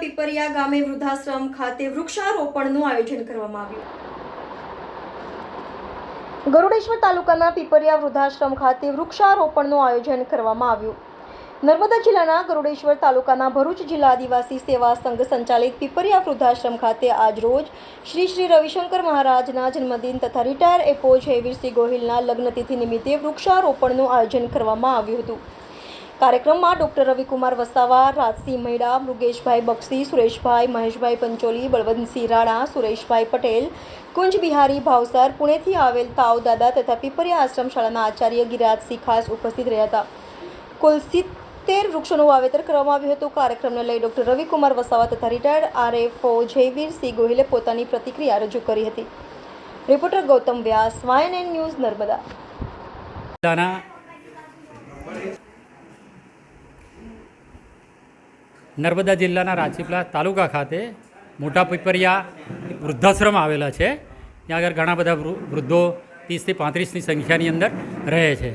પીપરિયા ગામે વૃદ્ધાશ્રમ ખાતે વૃક્ષારોપણનું આયોજન કરવામાં આવ્યું. ગરુડેશ્વર તાલુકાના પીપરિયા વૃદ્ધાશ્રમ ખાતે વૃક્ષારોપણનું આયોજન કરવામાં આવ્યું. નર્મદા જિલ્લાના ગરુડેશ્વર તાલુકાના ભરૂચ જિલ્લા આદિવાસી સેવા સંઘ સંચાલિત પીપરિયા વૃદ્ધાશ્રમ ખાતે આજરોજ શ્રી શ્રી રવિશંકર મહારાજના જન્મદિન તથા રિટાયર એપોજ હેવીરસિંહ ગોહિલના લગ્નતિથિ નિમિત્તે વૃક્ષારોપણનું આયોજન કરવામાં આવ્યું હતું. કાર્યક્રમમાં ડોક્ટર રવિકુમાર વસાવા, રાજસિંહ મૈડા, મૃગેશભાઈ બક્ષી, સુરેશભાઈ મહેશભાઈ પંચોલી, બળવંતસિંહ રાણા, સુરેશભાઈ પટેલ કુંજ બિહારી ભાવસર, પુણેથી આવેલ તાવ દાદા તથા પીપરિયા આશ્રમ શાળાના આચાર્ય ગિરાજસિંહ ખાસ ઉપસ્થિત રહ્યા હતા. કુલ સિત્તેર વૃક્ષોનું વાવેતર કરવામાં આવ્યું હતું. કાર્યક્રમને લઈ ડોક્ટર રવિકુમાર વસાવા તથા રિટાયર્ડ આરએફઓ જયવીરસિંહ ગોહિલે પોતાની પ્રતિક્રિયા રજૂ કરી હતી. રિપોર્ટર ગૌતમ વ્યાસ, વાયન એન્ડ ન્યૂઝ નર્મદા. નર્મદા જિલ્લાના રાજપીપળા તાલુકા ખાતે મોટા પીપરિયા વૃદ્ધાશ્રમ આવેલા છે. ત્યાં આગળ ઘણા બધા વૃદ્ધો ત્રીસથી પાંત્રીસની સંખ્યાની અંદર રહે છે.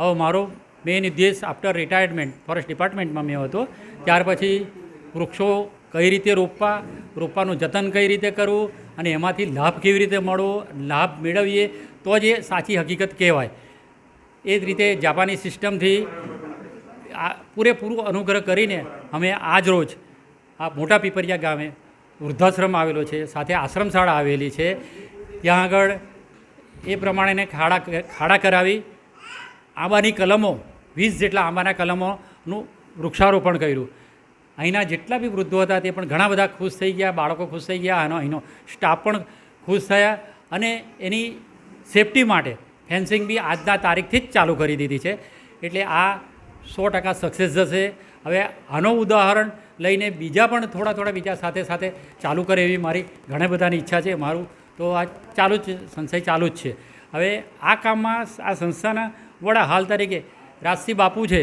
હવે મારો મેઇન ઉદ્દેશ આફ્ટર રિટાયરમેન્ટ ફોરેસ્ટ ડિપાર્ટમેન્ટમાં મેં હતો. ત્યાર પછી વૃક્ષો કઈ રીતે રોપવા, રોપવાનું જતન કઈ રીતે કરવું અને એમાંથી લાભ કેવી રીતે મળવો, લાભ મેળવીએ, તો જ એ સાચી હકીકત કહેવાય. એ જ રીતે જાપાની સિસ્ટમથી આ પૂરેપૂરું અનુગ્રહ કરીને અમે આજ રોજ આ મોટા પીપરિયા ગામે વૃદ્ધાશ્રમ આવેલો છે, સાથે આશ્રમ શાળા આવેલી છે. ત્યાં આગળ એ પ્રમાણેને ખાડા ખાડા કરાવી આંબાની કલમો, વીસ જેટલા આંબાના કલમોનું વૃક્ષારોપણ કર્યું. અહીંના જેટલા બી વૃદ્ધો હતા તે પણ ઘણા બધા ખુશ થઈ ગયા, બાળકો ખુશ થઈ ગયા અને અહીંનો સ્ટાફ પણ ખુશ થયા અને એની સેફટી માટે ફેન્સિંગ બી આજના તારીખથી જ ચાલુ કરી દીધી છે. એટલે આ સો ટકા સક્સેસ જશે. હવે આનો ઉદાહરણ લઈને બીજા પણ થોડા થોડા બીજા સાથે સાથે ચાલુ કરે એવી મારી ઘણા બધાની ઈચ્છા છે, મારું તો આ ચાલુ જ સંશય ચાલુ જ છે. હવે આ કામમાં આ સંસ્થાના વડા હાલ તરીકે રાજસિંહ બાપુ છે.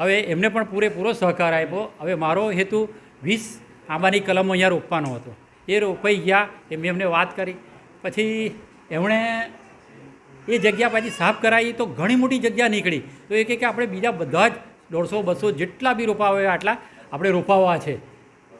હવે એમને પણ પૂરેપૂરો સહકાર આપ્યો. હવે મારો હેતુ વીસ આંબાની કલમો અહીંયા રોપવાનો હતો. એ રોપાઈ ગયા એ મેં એમને વાત કરી. પછી એમણે એ જગ્યા પછી સાફ કરાવી તો ઘણી મોટી જગ્યા નીકળી. તો એ કે આપણે બીજા બધા જ દોઢસો, બસો જેટલા બી રોપાવા હોય આટલા આપણે રોપાવા છે.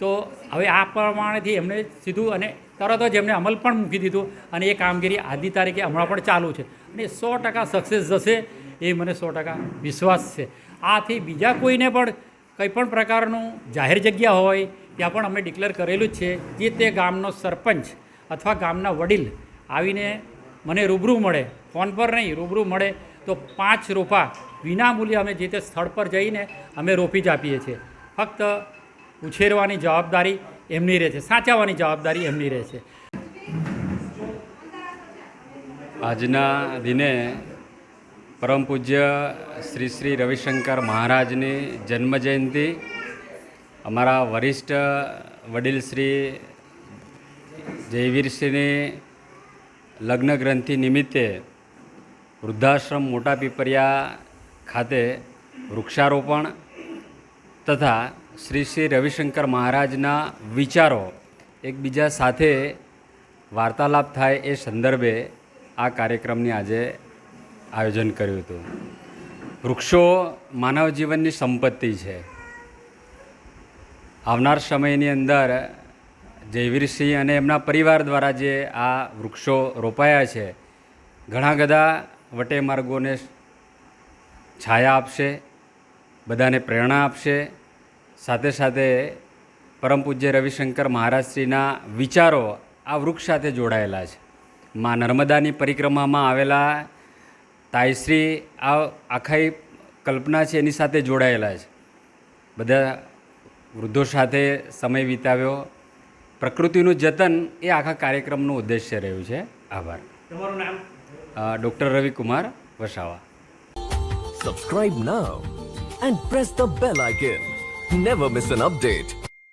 તો હવે આ પ્રમાણેથી એમણે સીધું અને તરત જ એમને અમલ પણ મૂકી દીધું અને એ કામગીરી આજની તારીખે હમણાં પણ ચાલુ છે. અને સો ટકા સક્સેસ જશે એ મને સો ટકા વિશ્વાસ છે. આથી બીજા કોઈને પણ કંઈ પણ પ્રકારનું જાહેર જગ્યા હોય, ત્યાં પણ અમે ડિક્લેર કરેલું જ છે. જે તે ગામનો સરપંચ અથવા ગામના વડીલ આવીને મને રૂબરૂ મળે. ફોન પર નહીં, રૂબરૂ મળે. તો પાંચ રોપા વિનામૂલ્યે અમે જે તે સ્થળ પર જઈને અમે રોપી જ આપીએ છીએ. ફક્ત ઉછેરવાની જવાબદારી એમની રહે છે. સાચવવાની જવાબદારી એમની રહે છે. આજના દિને પરમ પૂજ્ય શ્રી શ્રી રવિશંકર મહારાજની જન્મજયંતિ અમારા વરિષ્ઠ વડીલ શ્રી જયવીરસિંહની લગ્ન ગ્રંથિ નિમિત્તે વૃદ્ધાશ્રમ મોટા પીપરિયા ખાતે વૃક્ષારોપણ તથા શ્રી શ્રી રવિશંકર મહારાજના વિચારો એકબીજા સાથે વાર્તાલાપ થાય એ સંદર્ભે આ કાર્યક્રમની આજે આયોજન કર્યું હતું. વૃક્ષો માનવ જીવનની સંપત્તિ છે. આવનાર સમયની અંદર જયવીરસિંહ અને એમના પરિવાર દ્વારા જે આ વૃક્ષો રોપાયા છે, ઘણા બધા વટે માર્ગોને છાયા આપશે, બધાને પ્રેરણા આપશે. સાથે સાથે પરમ પૂજ્ય રવિશંકર મહારાજશ્રીના વિચારો આ વૃક્ષ સાથે જોડાયેલા છે. માં નર્મદાની પરિક્રમામાં આવેલા તાયશ્રી આ આખાઈ કલ્પના છે એની સાથે જોડાયેલા છે. બધા વૃદ્ધો સાથે સમય વિતાવ્યો. પ્રકૃતિનું જતન એ આખા કાર્યક્રમનું ઉદ્દેશ્ય રહ્યું છે આભાર તમારું નામ doctor Ravikumar Vasava Subscribe now and press the bell icon. Never miss an update.